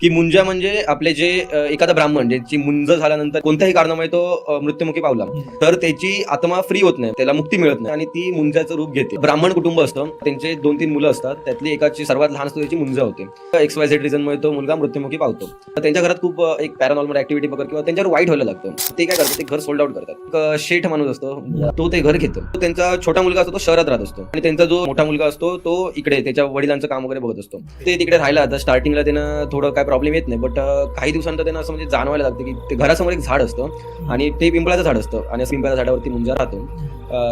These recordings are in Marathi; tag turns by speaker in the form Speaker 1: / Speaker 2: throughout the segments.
Speaker 1: की मुंजा म्हणजे आपले जे एखादा ब्राह्मण ज्याची मुंज झाल्यानंतर कोणत्याही कारणामुळे तो मृत्युमुखी पावला. तर त्याची आत्मा फ्री होत नाही त्याला मुक्ती मिळत नाही. आणि ती मुंजाचं रूप घेते. ब्राह्मण कुटुंब असतं त्यांचे दोन तीन मुलं असतात त्यातली एकाची सर्वात लहान असतो त्याची मुंजा होते. एक्स वाय झेड रिझनमुळे तो मुलगा मृत्युमुखी पावतो. तर त्यांच्या घरात खूप एक पॅरानॉर्मल ऍक्टिव्हिटी वगैरे किंवा त्यांच्यावर वाईट व्हायला लागतं. ते काय करतात ते घर सोल्ड आउट करतात. शेठ माणूस असतो तो ते घर घेतो. तो त्यांचा छोटा मुलगा असतो तो शहरात राहत असतो. आणि त्यांचा जो मोठा मुलगा असतो तो इकडे त्याच्या वडिलांचं काम वगैरे बघत असतो. ते तिकडे राहिला तर स्टार्टिंगला त्यांना थोडं काय प्रॉब्लेम येत नाही. बट काही दिवसानंतर त्यांना असं म्हणजे जाणवायला लागतं की ते घरासमोर एक झाड असतं आणि ते पिंपळाचं झाड असतं आणि पिंपळाच्या झाडावरती मुंजा राहतो.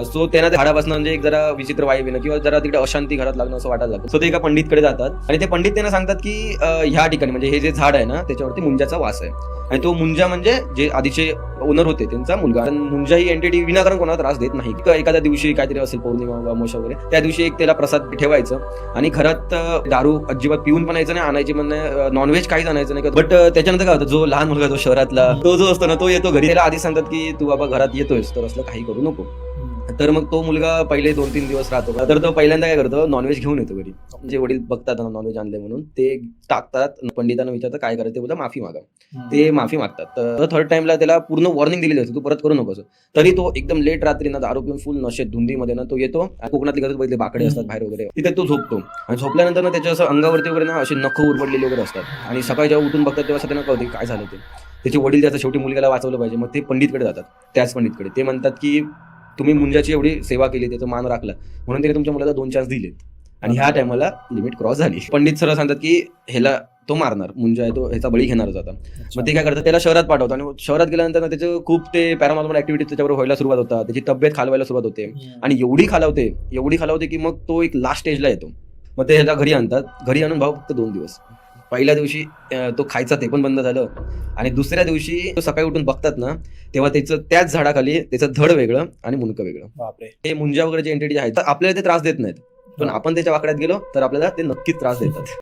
Speaker 1: सो त्यांना त्या झाडापासून म्हणजे एक जरा विचित्र वाईब येणं किंवा जरा तिकडे अशांती घरात लागणं असं वाटायला लागतं. सो ते एका पंडितकडे जातात आणि ते पंडित त्यांना सांगतात की ह्या ठिकाणी म्हणजे हे जे झाड आहे ना त्याच्यावरती मुंजाचा वास आहे. आणि तो मुंजा म्हणजे जे आधीचे ओनर होते त्यांचा मुलगा. कारण मुंजा ही एंटिटी विनाकारण कोणाला त्रास देत नाही. एखाद्या दिवशी काहीतरी असेल पौर्णिमा वा वगैरे त्या दिवशी एक त्याला प्रसाद ठेवायचं. आणि घरात दारू अजिबात पिऊन पण यायचं नाही आणायची म्हणजे नॉनव्हेज काहीच आणायचं नाही. बट त्याच्यानंतर काय होतं जो लहान मुलगा जो शहरातला तो जो असतो ना तो येतो घरी. त्याला आधी सांगतात की तू बाबा घरात येतोयस तर असलं काही करू नको. तर मग तो मुलगा पहिले दोन तीन दिवस राहतो. तर तो पहिल्यांदा काय करतो नॉनव्हेज घेऊन येतो घरी. जे वडील बघतात ना नॉनव्हेज आणले म्हणून ते टाकतात. पंडितांना विचारतात काय करायचं ते बोलतात माफी मागा. ते माफी मागतात. तर थर्ड टाइमला त्याला पूर्ण वॉर्निंग दिलेली असते तू परत करू नकोस. तरी तो एकदम लेट रात्री ना दारू पिऊन फुल नशेत धुंदीमध्ये ना तो येतो. कोकणातली गरज बघितले बाकडे असतात बाहेर वगैरे. तिथे तो झोपतो. आणि झोपल्यानंतर ना त्याच्या असं अंगावरती वगैरे ना असे नख उरपडलेले वगैरे असतात. आणि सकाळी जेव्हा उठून बघतात तेव्हा त्यांना कळते काय झालं ते? त्याचे वडील त्याचं शेवटी मुलग्याला वाचवलं पाहिजे. मग ते पंडितकडे जातात. त्याच पंडितकडे. ते म्हणतात की तुम्ही मुंजाची एवढी सेवा केली त्याचा मान राखला. म्हणून त्याने तुमच्या मुलाला दोन चान्स दिलेत. आणि ह्या टायमाला लिमिट क्रॉस झाली. पंडित सर सांगतात की ह्याला तो मारणार मुंजा आहे तो ह्याचा बळी घेणारच आता मग ते काय करतात त्याला शहरात पाठवतात. आणि शहरात गेल्यानंतर त्याचं खूप ते पॅरानॉर्मल ऍक्टिव्हिटी त्याच्यावर व्हायला सुरुवात होतात. त्याची तब्येत खालवायला सुरुवात होते. आणि एवढी खालावते एवढी खालावते की मग तो एक लास्ट स्टेजला येतो. मग ते ह्याला घरी आणतात. घरी आणून भाऊ फक्त दोन दिवस. पहिल्या दिवशी तो खायचा ते पण बंद झालं. आणि दुसऱ्या दिवशी तो सकाळी उठून बघतात ना तेव्हा त्याचं त्याच झाडाखाली त्याचं धड वेगळं आणि मुंडकं वेगळं.
Speaker 2: बापरे.
Speaker 1: हे मुंजा वगैरे जे एंटिटी आहेत आपल्याला ते त्रास देत नाहीत. पण आपण त्याच्या वाकड्यात गेलो तर आपल्याला ते नक्कीच त्रास देतात.